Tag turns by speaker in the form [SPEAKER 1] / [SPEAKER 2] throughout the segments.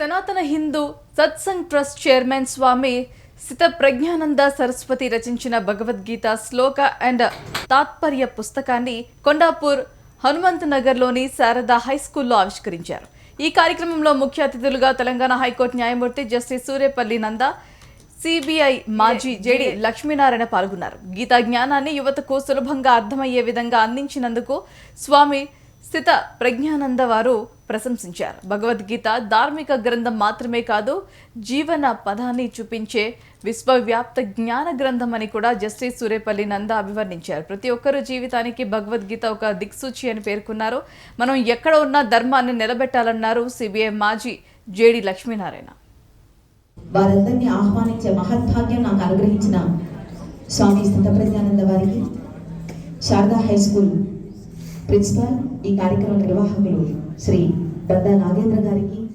[SPEAKER 1] సనాతన Hindu Satsang trust chairman Swami సిత Praggnanandhaa Saraswati రచించిన భగవద్గీత శ్లోక and తాత్పర్య పుస్తకాన్ని కొండాపూర్ హనుమంత్ నగర్లోని శారదా హై స్కూల్లో ఆవిష్కరించారు. ఈ కార్యక్రమంలో ముఖ్య అతిథులుగా తెలంగాణ హైకోర్టు న్యాయమూర్తి జస్టిస్ సూర్యపల్లి నంద సిబిఐ మాజీ జేడి లక్ష్మీనారాయణ పాల్గొన్నారు. గీతా జ్ఞానాన్ని యువతకు సులభంగా అర్థమయ్యే విధంగా అందించినందుకు స్వామి స్థిత ప్రజ్ఞానంద వారు ప్రశంసించారు. భగవద్గీత ధార్మిక గ్రంథం మాత్రమే కాదు జీవన పదాన్ని చూపించే విశ్వవ్యాప్త జ్ఞాన గ్రంథం అని కూడా జస్టిస్ సూర్యపల్లి నంద అభివర్ణించారు. ప్రతి ఒక్కరూ జీవితానికి భగవద్గీత ఒక దిక్సూచి అని పేర్కొన్నారు. మనం ఎక్కడ ఉన్న ధర్మాన్ని నిలబెట్టాలన్నారు సిబిఐ మాజీ జేడి లక్ష్మీనారాయణ.
[SPEAKER 2] వారందరినీ ఆహ్వానించే మహద్భాగ్యం నాకు అనుగ్రహించిన స్వామి స్థితప్రజ్ఞానంద వారికి శారదా హై స్కూల్ ప్రిన్సిపాల్ ఈ కార్యక్రమ నిర్వాహకులు శ్రీ పెద్ద నాగేంద్ర గారికి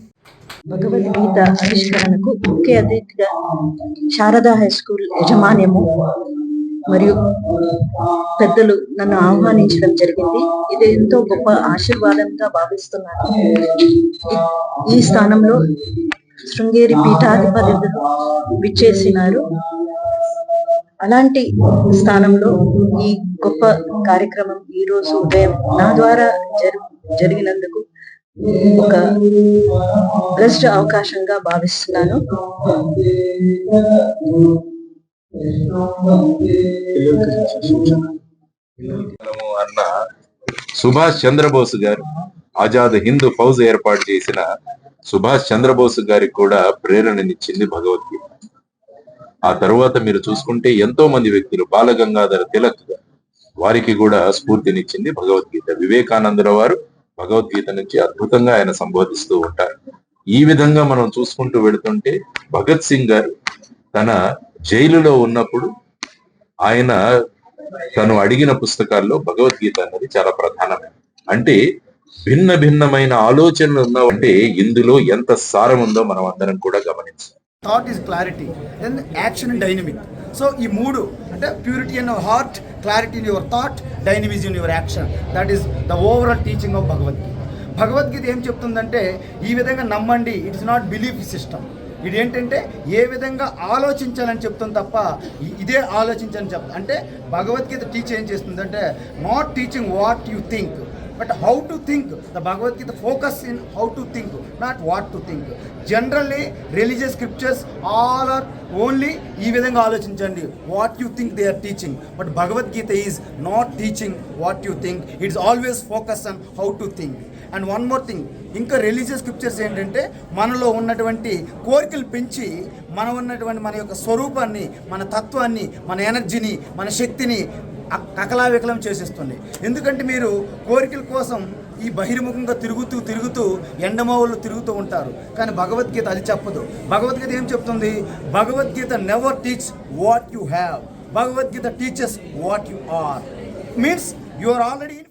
[SPEAKER 3] భగవద్గీత ఆవిష్కరణకు ముఖ్య అతిథిగా శారదా హై స్కూల్ యజమాన్యము మరియు పెద్దలు నన్ను ఆహ్వానించడం జరిగింది. ఇది ఎంతో గొప్ప ఆశీర్వాదంగా భావిస్తున్నాను. ఈ- ఈ స్థానంలో శృంగేరి పీఠాధిపతులు విచ్చేసినారు. అలాంటి స్థానంలో ఈ గొప్ప కార్యక్రమం ఈ రోజు ఉదయం నా ద్వారా జరి జరిగినందుకు ఒక బెస్ట్ అవకాశంగా భావిస్తున్నాను.
[SPEAKER 4] అన్న సుభాష్ చంద్రబోస్ గారు ఆజాద్ హిందూ ఫౌజ్ ఏర్పాటు చేసిన సుభాష్ చంద్రబోస్ గారికి కూడా ప్రేరణనిచ్చింది భగవద్గీత. ఆ తరువాత మీరు చూసుకుంటే ఎంతో మంది వ్యక్తులు బాలగంగాధర తిలక్ వారికి కూడా స్ఫూర్తినిచ్చింది భగవద్గీత. వివేకానందుల వారు భగవద్గీత నుంచి అద్భుతంగా ఆయన సంబోధిస్తూ ఉంటారు. ఈ విధంగా మనం చూసుకుంటూ వెళుతుంటే భగత్ సింగ్ గారు తన జైలులో ఉన్నప్పుడు ఆయన తను అడిగిన పుస్తకాల్లో భగవద్గీత అన్నది చాలా ప్రధానమైనది అంటే భిన్న భిన్నమైన ఆలోచనలు ఉన్నావంటే ఇందులో ఎంత సారం ఉందో మనం అందరం కూడా గమనించాలి.
[SPEAKER 5] Thought is clarity then action and dynamic so ఈ మూడు అంటే purity in your heart clarity in your thought dynamism in your action that is the overall teaching of Bhagavad Gita Bhagavad Gita ఏం చెప్తుందంటే ఈ విధంగా నమ్మండి ఇట్స్ నాట్ బిలీఫ్ సిస్టమ్ ఇది ఏంటంటే ఏ విధంగా ఆలోచించాలని చెప్తుంది తప్ప ఇదే ఆలోచించని చెప్తా అంటే భగవద్గీత టీచ్ ఏం చేస్తుందంటే not teaching what you think but how to think the Bhagavad Gita focus in how to think not what to think generally religious scriptures all are only ఈ విధంగా ఆలోచించండి. What you think they are teaching but Bhagavad Gita is not teaching what you think it's always focus on how to think and one more thing ఇంకా religious scriptures ఏంటంటే మనలో ఉన్నటువంటి కోరికలు పెంచి మన ఉన్నటువంటి మన యొక్క స్వరూపాన్ని మన తత్వాన్ని మన ఎనర్జీని మన శక్తిని అకలావికలం చేసేస్తుంది. ఎందుకంటే మీరు కోరికల కోసం ఈ బహిర్ముఖంగా తిరుగుతూ తిరుగుతూ ఎండమావులు తిరుగుతూ ఉంటారు. కానీ భగవద్గీత అది చెప్పదు. భగవద్గీత ఏం చెప్తుంది? Bhagavad Gita never teach what you have Bhagavad Gita teachers what you are means you are already